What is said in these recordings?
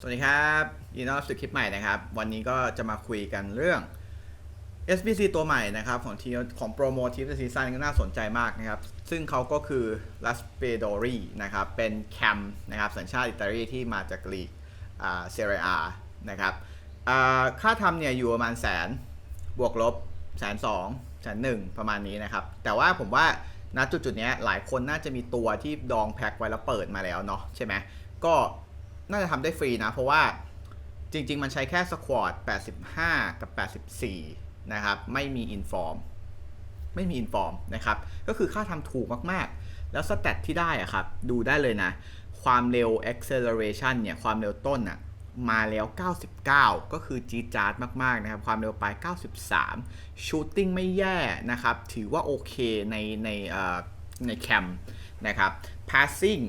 สวัสดีครับยินดีต้อนรับสู่คลิปใหม่นะครับ วันนี้ก็จะมาคุยกันเรื่อง SBC ตัวใหม่นะครับของทีของโปรโมทีฟซีซั่นก็น่าสนใจมากนะครับ ซึ่งเขาก็คือ r a s p e d o r i นะครับ เป็นแคมนะครับสัญชาติอิตาลีที่มาจากลีกเซเรียนะครับอ่าค่าทำเนี่ยอยู่ประมาณแสนบวกลบแสนสองแสนหนึ่งประมาณนี้นะครับ แต่ว่าผมว่าณจุดจุดนี้หลายคนน่าจะมีตัวที่ดองแพ็คไว้แล้วเปิดมาแล้วเนาะใช่ไหมก็ น่าจะทำได้ฟรีนะ เพราะว่าจริง ๆ มันใช้แค่สควอต85 กับ 84 นะครับ ไม่มีอินฟอร์ม ไม่มีอินฟอร์มนะครับ ก็คือค่าทำถูกมากๆ แล้วสแตทที่ได้อะครับ ดูได้เลยนะ ความเร็ว acceleration เนี่ย ความเร็วต้นอะมาแล้ว 99 ก็คือจีจาร์ดมาก ๆ นะครับ ความเร็วปลาย93 shooting ไม่แย่นะครับ ถือว่าโอเคในในในแคมนะครับ passing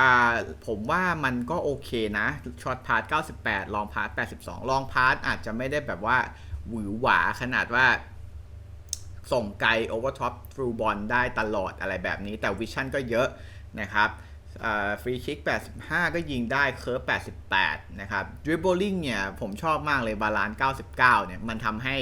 อ่าผมว่ามันก็โอเคนะช็อตพาร์ท98 ลองพาร์ท82 ลองพาร์ทอาจจะไม่ได้แบบว่าหวือหวาขนาดว่า ส่งไกลโอเวอร์ท็อปทรูบอลได้ตลอดอะไรแบบนี้ แต่วิชั่นก็เยอะนะครับฟรีคิก 85 ก็ยิงได้เคิร์ฟ 88 นะครับดริบ b ลิงเนี่ย ผมชอบมากเลยบาลานซ์ 99 เนี่ย มันทำให้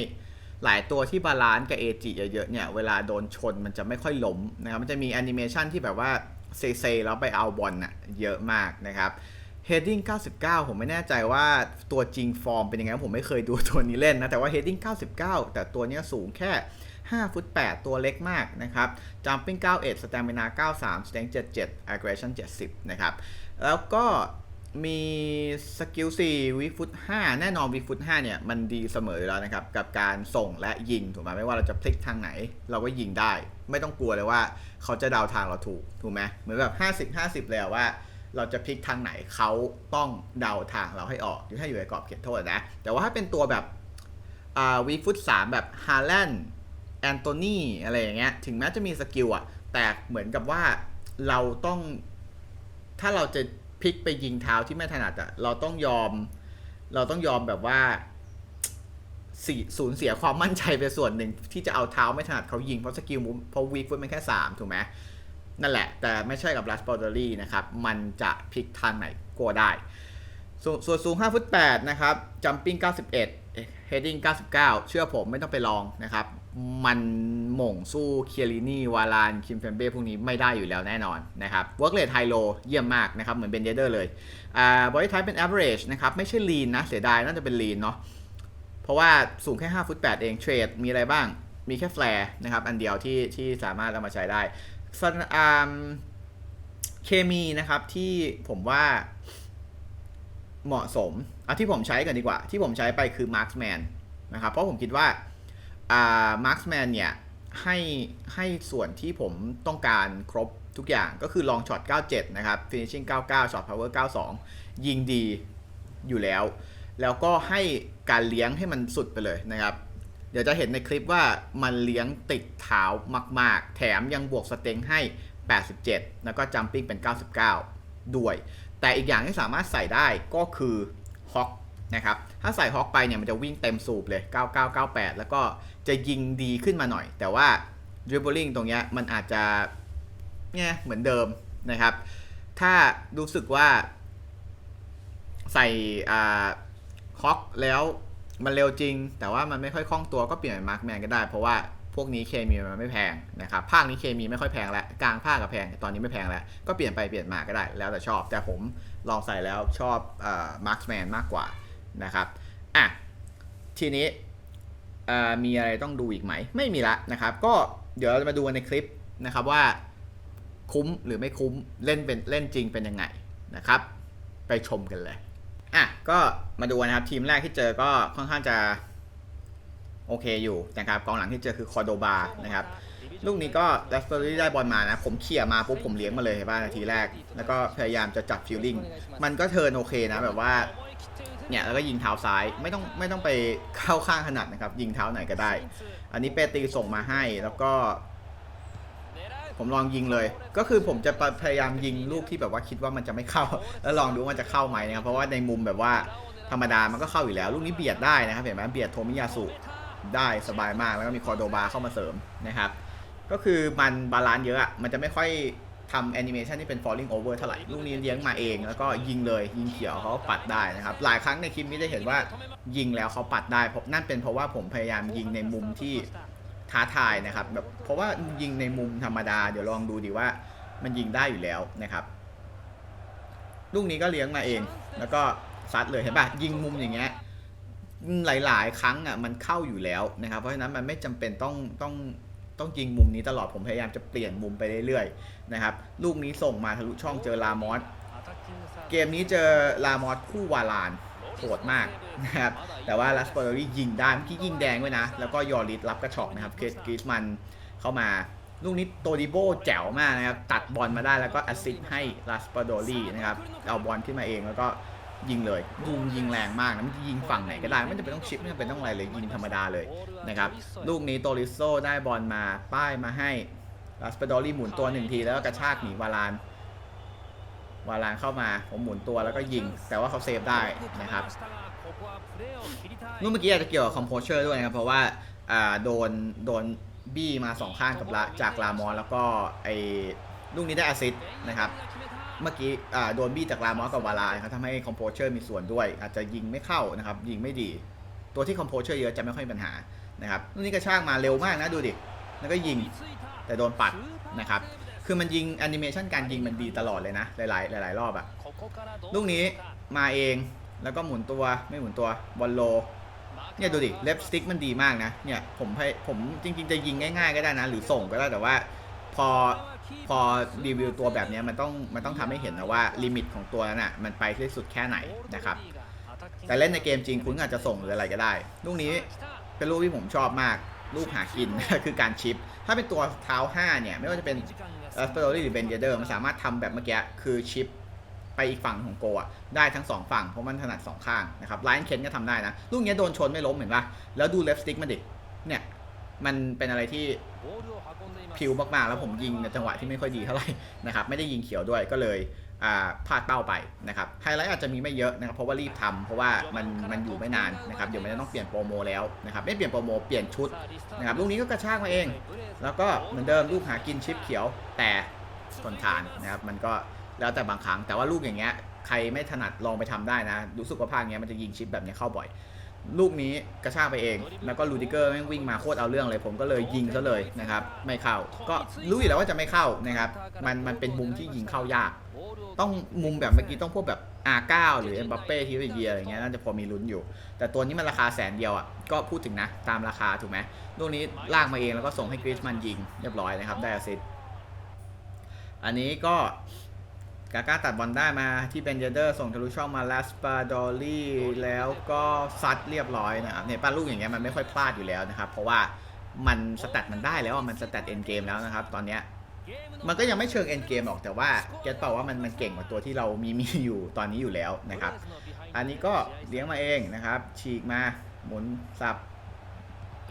หลายตัวที่บาลานซ์กับเอจิเยอะๆเนี่ย เวลาโดนชนมันจะไม่ค่อยล้มนะครับ มันจะมีแอนิเมชันที่แบบว่า เซเซแล้วไปเอาบอลน่ะเยอะมากนะครับเฮดดิ้ง99 ผมไม่แน่ใจว่าตัวจริงฟอร์มเป็นยังไงผมไม่เคยดูตัวนี้เล่นนะ แต่ว่าเฮดดิ้ง99 แต่ตัวเนี้ยสูงแค่ 5 ฟุต 8 ตัวเล็กมากนะครับจัมปิ้ง91 สแตมินา93 สเต็ง77 Aggression 70 นะครับ แล้วก็ มีสกิล4วิฟุต5แน่นอนวิฟุต5เนี่ย มันดีเสมออยู่แล้วนะครับ กับการส่งและยิงถูกไหมไม่ว่าเราจะพลิกทางไหน เราก็ยิงได้ ไม่ต้องกลัวเลยว่าเขาจะเดาทางเราถูก ถูกไหมเหมือนแบบ 50 50เลยอะว่า เราจะพลิกทางไหนเขาต้องเดาทางเราให้ออกถ้าอยู่ในกรอบเขตโทษนะ แต่ว่าถ้าเป็นตัวแบบวีฟุตสามแบบฮาแลนด์แอนโทนีอะไรอย่างเงี้ยถึงแม้จะมีสกิลอะแต่เหมือนกับว่าเราต้องถ้าเราจะ พลิกไปยิงเท้าที่ไม่ถนัดอะเราต้องยอม เราต้องยอมแบบว่าสีสูญเสียความมั่นใจไปส่วนหนึ่งที่จะเอาเท้าไม่ถนัดเขายิงเพราะสกิลมูฟเพราะวีฟุตมันแค่ 3 ถูกไหมนั่นแหละ แต่ไม่ใช่กับ r a s p b e r r y นะครับ มันจะพลิกทางไหนก็ได้ ส่วนสูง5ฟุต8นะครับ jumping 91 heading 99 เชื่อผมไม่ต้องไปลองนะครับ มันหม่งสู้เคียรินี่วาลานคิมเฟมเบ้พวกนี้ไม่ได้อยู่แล้วแน่นอนนะครับ work rate high low เยี่ยมมากนะครับเหมือนเบนเดอร์เลยอ่า body type เป็น average นะครับไม่ใช่ lean นะเสียดายน่าจะเป็น lean เนาะเพราะว่าสูงแค่5ฟุต8เองเทรดมีอะไรบ้างมีแค่แฟร์นะครับอันเดียวที่ที่สามารถเอามาใช้ได้ส่วนอ่าเคมีนะครับที่ผมว่าเหมาะสมเอาที่ผมใช้กันดีกว่า ที่ผมใช้ไปคือ Marksman นะครับเพราะผมคิดว่า อ่า Marksman เนี่ยให้ให้ส่วนที่ผมต้องการครบทุกอย่างก็คือลองช็อต 97 นะครับ finishing 99 ช็อต power 92 ยิงดีอยู่แล้ว แล้วก็ให้การเลี้ยงให้มันสุดไปเลยนะครับ เดี๋ยวจะเห็นในคลิปว่ามันเลี้ยงติดเท้ามาก ๆ แถมยังบวกสเต็งให้ 87 แล้วก็จัมปิ้งเป็น 99 ด้วย แต่อีกอย่างที่สามารถใส่ได้ก็คือฮอก นะครับถ้าใส่ฮอกไปเนี่ยมันจะวิ่งเต็มสูบเลย 9998 แล้วก็จะยิงดีขึ้นมาหน่อย แต่ว่า dribbling ตรงเนี้ยมันอาจจะเนี่ยเหมือนเดิมนะครับ ถ้ารู้สึกว่าใส่อ่าฮอกแล้วมันเร็วจริง แต่ว่ามันไม่ค่อยคล่องตัวก็เปลี่ยนเป็นมาร์คแมนก็ได้ เพราะว่าพวกนี้เคมีมันไม่แพงนะครับภาคนี้เคมีไม่ค่อยแพงแล้วกลางภาคกับแพงตอนนี้ไม่แพงแล้ว ก็เปลี่ยนไปเปลี่ยนมาก็ได้แล้วแต่ชอบ แต่ผมลองใส่แล้วชอบมาร์คแมนมากกว่า นะครับอะทีนี้มีอะไรต้องดูอีกไหม ไม่มีละนะครับ ก็เดี๋ยวเราจะมาดูในคลิปนะครับว่าคุ้มหรือไม่คุ้มเล่นเป็นเล่นจริงเป็นยังไงนะครับ ไปชมกันเลยอะก็มาดูนะครับทีมแรกที่เจอก็ค่อนข้างจะโอเคอยู่นะครับกองหลังที่เจอคือคอโดบานะครับลูกนี้ก็แรสเตอรี่ได้บอลมานะ ผมเขี่ยมาปุ๊บผมเลี้ยงมาเลยเห็นป่ะนาทีแรก แล้วก็พยายามจะจับฟิลลิ่ง มันก็เทิร์นโอเคนะแบบว่า เนี่ยแล้วก็ยิงเท้าซ้ายไม่ต้องไม่ต้องไปเข้าข้างขนาดนะครับ ยิงเท้าไหนก็ได้ อันนี้เปตีส่งมาให้แล้วก็ ผมลองยิงเลย ก็คือผมจะพยายามยิงลูกที่แบบว่าคิดว่ามันจะไม่เข้า แล้วลองดูว่ามันจะเข้าไหมนะครับ เพราะว่าในมุมแบบว่าธรรมดามันก็เข้าอยู่แล้ว ลูกนี้เบียดได้นะครับเห็นไหมเบียดโทมิยาสุได้สบายมากแล้วก็มีคอร์โดบาเข้ามาเสริมนะครับ ก็คือมันบาลานซ์เยอะอะมันจะไม่ค่อย ทำแอนิเมชันที่เป็น falling over เท่าไหร่ ลูกนี้เลี้ยงมาเอง แล้วก็ยิงเลยยิงเขียวเขาปัดได้นะครับ หลายครั้งในคลิปนี้จะเห็นว่ายิงแล้วเขาปัดได้เพราะนั่นเป็นเพราะว่าผมพยายามยิงในมุมที่ท้าทายนะครับแบบเพราะว่ายิงในมุมธรรมดาเดี๋ยวลองดูดีว่ามันยิงได้อยู่แล้วนะครับ ลูกนี้ก็เลี้ยงมาเอง แล้วก็ซัดเลยเห็นปะยิงมุมอย่างเงี้ยหลาย ๆ ครั้งอะมันเข้าอยู่แล้วนะครับ เพราะฉะนั้นมันไม่จำเป็นต้องต้อง ต้องยิงมุมนี้ตลอดผมพยายามจะเปลี่ยนมุมไปเรื่อยๆนะครับลูกนี้ส่งมาทะลุช่องเจอลามอสเกมนี้เจอลามอสคู่วาลานโหดมากนะครับแต่ว่าลัสปอร์รี่ยิงได้เมื่อกี้ยิงแดงไว้นะ แล้วก็ยอริสรับกระชอกนะครับเคสกริสมันเข้ามาลูกนี้โตดิโบแจ๋วมากนะครับ ตัดบอลมาได้แล้วก็แอสซิสต์ให้ลัสปอร์รี่นะครับ เอาบอลขึ้นมาเองแล้วก็ ยิงเลยดูยิงแรงมากนะมันจะยิงฝั่งไหนก็ได้ไม่จำเป็นต้องชิปไม่จำเป็นต้องอะไรเลยยิงธรรมดาเลยนะครับลูกนี้โตริโซได้บอลมาป้ายมาให้ลัสเปดอรี่หมุนตัวหนึ่งทีแล้วก็กระชากหนีวาลานวาลานเข้ามาผมหมุนตัวแล้วก็ยิง แต่ว่าเขาเซฟได้นะครับลูกเมื่อกี้อาจจะเกี่ยวกับคอมโพเชอร์ด้วยนะครับเพราะว่าโดนโดนบี้มาสองข้างกับละจากลามอนแล้วก็ไอ ลูกนี้ได้อสซิสนะครับ เมื่อกี้โดนบี้จากลามอสกับวาลาครับทำให้คอมโพเชอร์มีส่วนด้วย อาจจะยิงไม่เข้านะครับ ยิงไม่ดี ตัวที่คอมโพเชอร์เยอะจะไม่ค่อยมีปัญหานะครับลูกนี้กระชากมาเร็วมากนะดูดิ แล้วก็ยิงแต่โดนปัดนะครับ คือมันยิงแอนิเมชันการยิงมันดีตลอดเลยนะ หลาย ๆ หลาย ๆ รอบอะลูกนี้มาเองแล้วก็หมุนตัวไม่หมุนตัวบอลโลเนี่ยดูดิเล็บสติ๊กมันดีมากนะเนี่ยผมผมจริง ๆ จะยิงง่าย ๆ ก็ได้นะ หรือส่งก็ได้แต่ว่า พอ พอรีวิวตัวแบบนี้มันต้องมันต้องทำให้เห็นนะว่าลิมิตของตัวนั้นอะมันไปที่สุดแค่ไหนนะครับแต่เล่นในเกมจริงคุณอาจจะส่งหรืออะไรก็ได้ ลูกนี้เป็นลูกที่ผมชอบมาก ลูกหากิน คือการชิป ถ้าเป็นตัวเท้า 5 เนี่ย ไม่ว่าจะเป็นเอสเปโรลี่หรือเบนเยเดอร์มันสามารถทำแบบเมื่อกี้คือชิปไปอีกฝั่งของโกะได้ทั้งสองฝั่ง เพราะมันถนัดสองข้างนะครับไลน์เคนก็ทำได้นะ ลูกนี้โดนชนไม่ล้มเห็นปะแล้วดูเลฟสติ๊กมันดิเนี่ยมันเป็นอะไรที่ พิวมากๆ แล้วผมยิงในจังหวะที่ไม่ค่อยดีเท่าไหร่นะครับไม่ได้ยิงเขียวด้วยก็เลยพลาดเป้าไปนะครับไฮไลท์อาจจะมีไม่เยอะนะครับเพราะว่ารีบทำเพราะว่ามันมันอยู่ไม่นานนะครับเดี๋ยวมันจะต้องเปลี่ยนโปรโมแล้วนะครับไม่เปลี่ยนโปรโมเปลี่ยนชุดนะครับลูกนี้ก็กระชากมาเอง แล้วก็เหมือนเดิมลูกหากินชิปเขียวแต่ทนทานนะครับมันก็แล้วแต่บางครั้งแต่ว่าลูกอย่างเงี้ยใครไม่ถนัดลองไปทำได้นะรู้สึกว่าภาคเนี้ยมันจะยิงชิปแบบเนี้ยเข้าบ่อย ลูกนี้กระชากไปเอง แล้วก็ลูดิเกอร์แม่งวิ่งมาโคตรเอาเรื่องเลย ผมก็เลยยิงซะเลยนะครับ ไม่เข้า ก็รู้อยู่แล้วว่าจะไม่เข้านะครับ มันมันเป็นมุมที่ยิงเข้ายาก ต้องมุมแบบเมื่อกี้ต้องพวกแบบ R9 หรือเอ็มบัปเป้ทีวีเยียอะไรเงี้ยน่าจะพอมีลุ้นอยู่ แต่ตัวนี้มันราคาแสนเดียวอะ ก็พูดถึงนะ ตามราคาถูกไหมลูกนี้ลากมาเองแล้วก็ส่งให้กริสมันยิงเรียบร้อยนะครับ ได้อซิสต์อันนี้ก็ กาก้าตัดบอลได้มาที่เบนเยเดอร์ส่งทะลุช่องมาลาสปาดอลลี่แล้วก็ซัดเรียบร้อยนะครับเนี่ยป้าลูกอย่างเงี้ยมันไม่ค่อยพลาดอยู่แล้วนะครับ เพราะว่ามันสแตทมันได้แล้วมันสแตทเอ็นเกมแล้วนะครับ ตอนเนี้ยมันก็ยังไม่เชิงเอ็นเกมหรอกแต่ว่าเกตเปล่าว่ามันมันเก่งกว่าตัวที่เรามีมีอยู่ตอนนี้อยู่แล้วนะครับ อันนี้ก็เลี้ยงมาเองนะครับ ฉีกมาหมุนสับ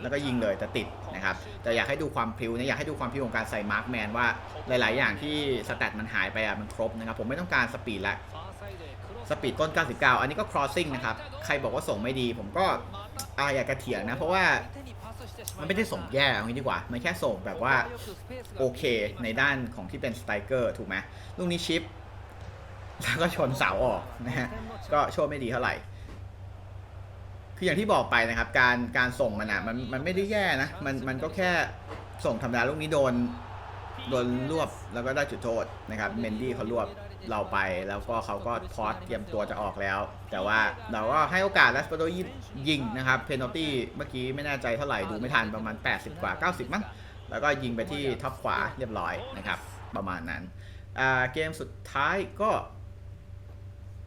แล้วก็ยิงเลยแต่ติดนะครับแต่อยากให้ดูความพิ้วนะอยากให้ดูความพิ้วของการใส่มาร์คแมนว่าหลาย ๆ อย่างที่สแตทมันหายไปอะมันครบนะครับผมไม่ต้องการสปีดละสปีดต้น 99 อันนี้ก็ crossing นะครับ ใครบอกว่าส่งไม่ดี ผมก็อาอยากกระเถียงนะ เพราะว่ามันไม่ได้ส่งแย่เอางี้ดีกว่า มันแค่ส่งแบบว่า โอเคในด้านของที่เป็นสไตรเกอร์ถูกไหมลูกนี้ชิป แล้วก็ชนเสาออกนะฮะ ก็โชคไม่ดีเท่าไหร่ คืออย่างที่บอกไปนะครับ การการส่งมันอะมันมันไม่ได้แย่นะ มันมันก็แค่ส่งธรรมดาลูกนี้โดนโดนรวบแล้วก็ได้จุดโทษนะครับเมนดี้เขารวบเราไปแล้วก็เขาก็พอสเตรียมตัวจะออกแล้ว แต่ว่าเราก็ให้โอกาสแลสปโดยิงนะครับเพนอลตี้เมื่อกี้ไม่แน่ใจเท่าไหร่ดูไม่ทันประมาณ 80 กว่า 90 มั้งแล้วก็ยิงไปที่ท็อปขวาเรียบร้อยนะครับ ประมาณนั้นเกมสุดท้ายก็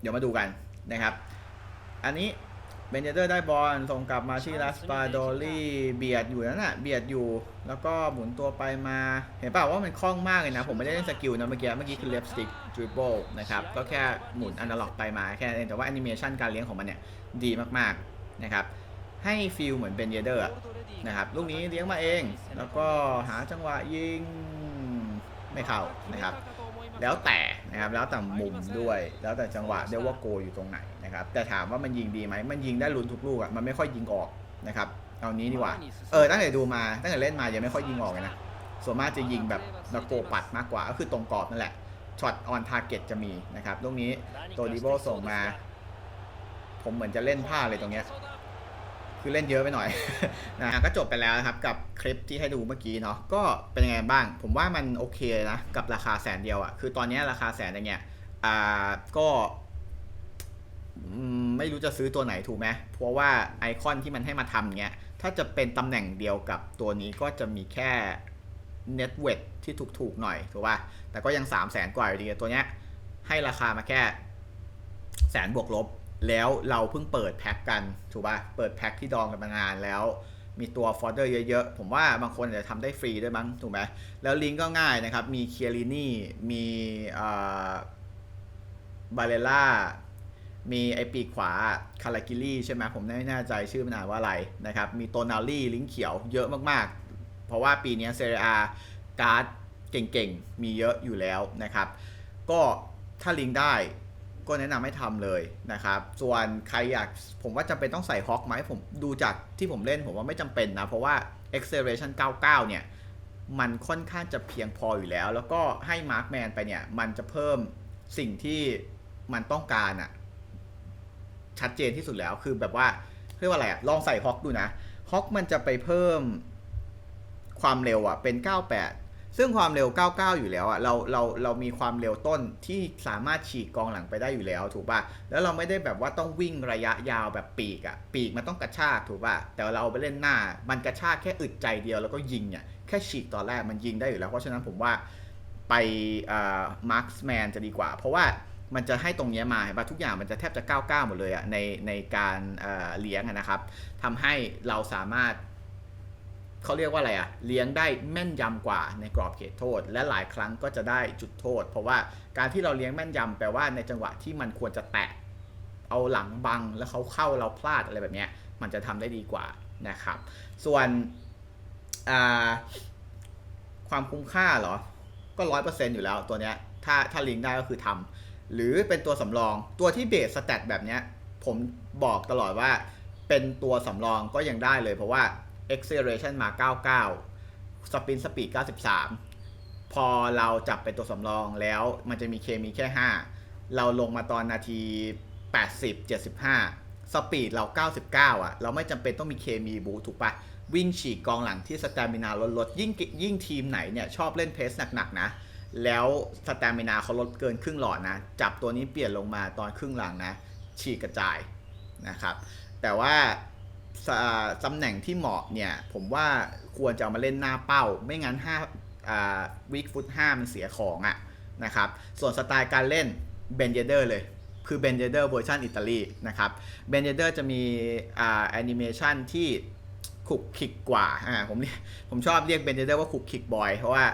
เดี๋ยวมาดูกันนะครับ อันนี้ เบนเดอร์ได้บอลส่งกลับมาที่ลัสปาโดลี่เบียดอยู่นั่นน่ะเบียดอยู่ แล้วก็หมุนตัวไปมา เห็นเปล่าว่ามันคล่องมากเลยนะ ผมไม่ได้เล่นสกิลนะเมื่อกี้ เมื่อกี้คือเลฟสติกดริบเบิลนะครับ ก็แค่หมุนอนาล็อกไปมาแค่นั้นเองแต่ว่าแอนิเมชันการเลี้ยงของมันเนี่ย ดีมากๆนะครับ ให้ฟีลเหมือนเบนเดอร์นะครับลูกนี้เลี้ยงมาเอง แล้วก็หาจังหวะยิงไม่เข้านะครับ แล้วแต่นะครับแล้วแต่มุมด้วย แล้วแต่จังหวะเดียวว่าโกอยู่ตรงไหนนะครับแต่ถามว่ามันยิงดีไหมมันยิงได้ลุ้นทุกลูกอะมันไม่ค่อยยิงออกนะครับเอานี้ดีกว่าเออตั้งแต่ดูมาตั้งแต่เล่นมายังไม่ค่อยยิงออกเลยนะส่วนมากจะยิงแบบนาโกปัดมากกว่าก็คือตรงกรอบนั่นแหละช็อตออนทาร์เก็ตจะมีนะครับตรงนี้โตดิโบส่งมา ผมเหมือนจะเล่นพลาเลยตรงเนี้ย คือเล่นเยอะไปหน่อยนะก็จบไปแล้วนะครับกับคลิปที่ให้ดูเมื่อกี้เนาะก็เป็นยังไงบ้าง ผมว่ามันโอเคนะกับราคาแสนเดียวอะ่ะคือตอนนี้ราคาแสนอย่างเงี้ยอ่าก็ไม่รู้จะซื้อตัวไหนถูกไหมเพราะว่าไอคอนที่มันให้มาทำเงี้ยถ้าจะเป็นตำแหน่งเดียวกับตัวนี้ก็จะมีแค่ Net w e t ที่ถูกๆหน่อยถูกป่ะแต่ก็ยัง 3 0 0แสนกว่าอยู่ดีตัวเนี้ยให้ราคามาแค่แสนบวกลบ แล้วเราเพิ่งเปิดแพ็คกันถูกป่ะเปิดแพ็คที่ดองกันมานานแล้ว มีตัวฟอร์เดอร์เยอะๆ ผมว่าบางคนอาจจะทำได้ฟรีด้วยมั้งถูกไหมแล้วลิงก์ก็ง่ายนะครับ มีเคียรินี่มีบาเลล่ามีไอปีกขวาคารากิลี่ใช่ไหมผมไม่แน่ใจชื่อมันอ่านว่าอะไรนะครับ มีโตนาลี่ลิงก์เขียวเยอะมากๆ เพราะว่าปีนี้เซเรียการ์ดเก่งๆ มีเยอะอยู่แล้วนะครับ ก็ถ้าลิงก์ได้ ก็แนะนำให้ทำเลยนะครับ ส่วนใครอยากผมว่าจำเป็นต้องใส่ฮอคไหมผมดูจากที่ผมเล่นผมว่าไม่จำเป็นนะ เพราะว่า acceleration 99 เนี่ย มันค่อนข้างจะเพียงพออยู่แล้ว แล้วก็ให้ Markman ไปเนี่ย มันจะเพิ่มสิ่งที่มันต้องการอะชัดเจนที่สุดแล้วคือแบบว่าเรียกว่าอะไรอะลองใส่ฮอคดูนะฮอคมันจะไปเพิ่มความเร็วอะเป็น 98 ซึ่งความเร็ว 99 อยู่แล้วอะเราเราเรามีความเร็วต้นที่สามารถฉีกกองหลังไปได้อยู่แล้วถูกป่ะแล้วเราไม่ได้แบบว่าต้องวิ่งระยะยาวแบบปีกอะปีกมันต้องกระชากถูกป่ะแต่เราเอาไปเล่นหน้า มันกระชากแค่อึดใจเดียวแล้วก็ยิงเนี่ยแค่ฉีกตอนแรกมันยิงได้อยู่แล้ว เพราะฉะนั้นผมว่าไปมาร์คแมนจะดีกว่า เพราะว่ามันจะให้ตรงเนี้ยมาเห็นป่ะทุกอย่างมันจะแทบจะ99หมดเลยอะในในการเอ่อเลี้ยงนะครับทำให้เราสามารถ เขาเรียกว่าอะไรอะเลี้ยงได้แม่นยำกว่าในกรอบเขตโทษ และหลายครั้งก็จะได้จุดโทษ เพราะว่าการที่เราเลี้ยงแม่นยำแปลว่าในจังหวะที่มันควรจะแตะเอาหลังบังแล้วเขาเข้าเราพลาดอะไรแบบเนี้ยมันจะทำได้ดีกว่านะครับ ส่วนความคุ้มค่าเหรอ ก็ร้อยเปอร์เซ็นต์อยู่แล้วตัวเนี้ยถ้าถ้าลิงก์ได้ก็คือทำหรือเป็นตัวสำรองตัวที่เบสสแตทแบบเนี้ยผมบอกตลอดว่าเป็นตัวสำรองก็ยังได้เลยเพราะว่า acceleration มา 99 spin speed 93 พอเราจับเป็นตัวสำรองแล้วมันจะมีเคมีแค่ 5 เราลงมาตอนนาที 80 75 สปีดเรา 99 อะ เราไม่จำเป็นต้องมีเคมีบูถูกปะวิ่งฉีกกองหลังที่สตามินาลดลดยิ่งยิ่งทีมไหนเนี่ยชอบเล่นเพสหนักๆนะ แล้วสตามินาเขาลดเกินครึ่งหลอดนะ จับตัวนี้เปลี่ยนลงมาตอนครึ่งหลังนะ ฉีกกระจายนะครับ แต่ว่า ตำแหน่งที่เหมาะเนี่ย ผมว่าควรจะเอามาเล่นหน้าเป้า ไม่งั้น5วิกฟุต5มันเสียของอะ่ะนะครับ ส่วนสไตล์การเล่นเบนเยเดอร์เลย คือเบนเยเดอร์เวอร์ชันอิตาลีนะครับเบนเยเดอร์จะมีแอนิเมชันที่ขลุกขลิกกว่าอ่าผมผมชอบเรียกเบนเยเดอร์ว่าขลุกขลิกบ่อยเพราะว่า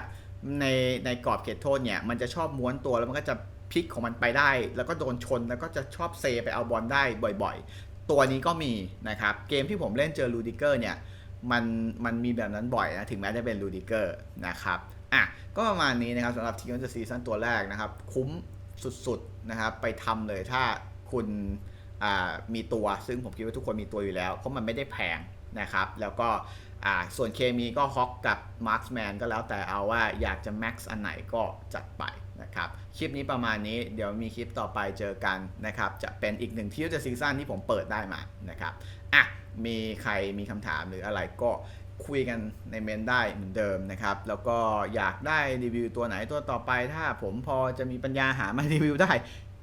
ในในกรอบเขตโทษเนี่ย มันจะชอบม้วนตัวแล้วมันก็จะพลิกของมันไปได้ แล้วก็โดนชนแล้วก็จะชอบเซไปเอาบอลได้บ่อย ๆ ตัวนี้ก็มีนะครับ เกมที่ผมเล่นเจอลูดิเกอร์เนี่ยมันมันมีแบบนั้นบ่อยนะถึงแม้จะเป็นลูดิเกอร์นะครับอะก็ประมาณนี้นะครับสำหรับทีมจะซีซั่นตัวแรกนะครับ คุ้มสุดๆนะครับไปทำเลยถ้าคุณอ่ามีตัวซึ่งผมคิดว่าทุกคนมีตัวอยู่แล้ว เพราะมันไม่ได้แพงนะครับ แล้วก็อ่าส่วนเคมีก็ฮอกกับมาร์คแมนก็แล้วแต่เอาว่าอยากจะแม็กซ์อันไหนก็จัดไป นะครับคลิปนี้ประมาณนี้เดี๋ยวมีคลิปต่อไปเจอกันนะครับจะเป็นอีกหนึ่งที่จะซีซั่นที่ผมเปิดได้มานะครับอะมีใครมีคำถามหรืออะไรก็คุยกันในเมนได้เหมือนเดิมนะครับ แล้วก็อยากได้รีวิวตัวไหนตัวต่อไป ถ้าผมพอจะมีปัญญาหามารีวิวได้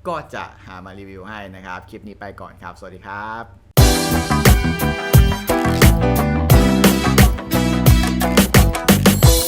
ก็จะหามารีวิวให้นะครับ คลิปนี้ไปก่อนครับ สวัสดีครับ